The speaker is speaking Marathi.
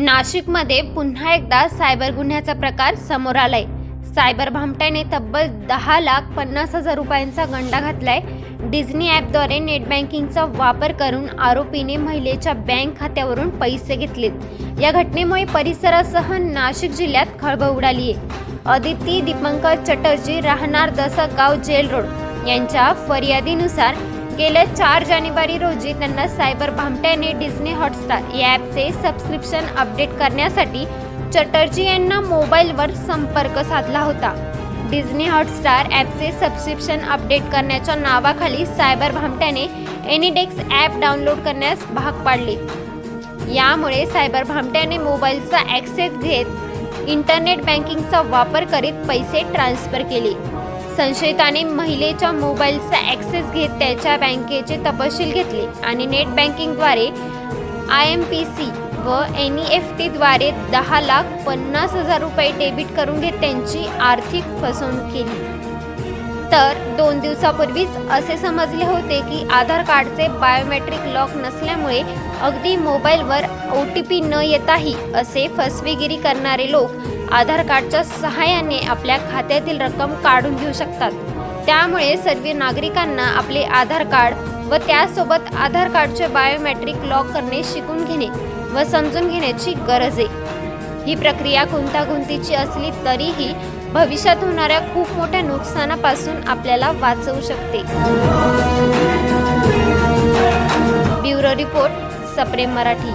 नाशिकमध्ये पुन्हा एकदा सायबर गुन्ह्याचा प्रकार समोर आलाय. सायबर भामट्याने तब्बल दहा लाख पन्नास हजार रुपयांचा गंडा घातलाय. डिझनी ॲपद्वारे नेट बँकिंगचा वापर करून आरोपीने महिलेच्या बँक खात्यावरून पैसे घेतलेत. या घटनेमुळे परिसरासह नाशिक जिल्ह्यात खळबळ उडाली आहे अदिती दीपंकर चटर्जी राहणार दसगाव जेल रोड यांच्या फर्यादीनुसार गेल्या चार जानेवारी रोजी त्यांना सायबर भामट्याने डिझनी हॉटस्टार या ॲपचे सबस्क्रिप्शन अपडेट करण्यासाठी चटर्जी यांना मोबाईलवर संपर्क साधला होता. डिझनी हॉटस्टार ॲपचे सबस्क्रिप्शन अपडेट करण्याच्या नावाखाली सायबर भामट्याने एनिडेक्स ॲप डाउनलोड करण्यास भाग पाडले. यामुळे सायबर भामट्याने मोबाईलचा ॲक्सेस घेत इंटरनेट बँकिंगचा वापर करीत पैसे ट्रान्स्फर केले. संशयिताने महिलेच्या मोबाईलचा ॲक्सेस घेत त्याच्या बँकेचे तपशील घेतले आणि नेट बँकिंगद्वारे आय एम पी सी व एन ई एफ टीद्वारे दहा लाख पन्नास हजार रुपये डेबिट करून घेत त्यांची आर्थिक फसवणूक केली. तर दोन दिवसापूर्वीच असे समजले होते की आधार कार्डचे बायोमेट्रिक लॉक नसल्यामुळे अगदी मोबाईलवर ओ टी पी न येताही असे फसवेगिरी करणारे लोक आधार कार्डच्या सहाय्याने आपल्या खात्यातील रक्कम काढून घेऊ शकतात. त्यामुळे सर्व नागरिकांना आपले आधार कार्ड व त्यासोबत आधार कार्डचे बायोमेट्रिक लॉक करणे शिकून घेणे व समजून घेण्याची गरज आहे. ही प्रक्रिया गुंतागुंतीची असली तरीही भविष्यात होणाऱ्या खूप मोठ्या नुकसानापासून आपल्याला वाचवू शकते. ब्युरो रिपोर्ट सप्रेम मराठी.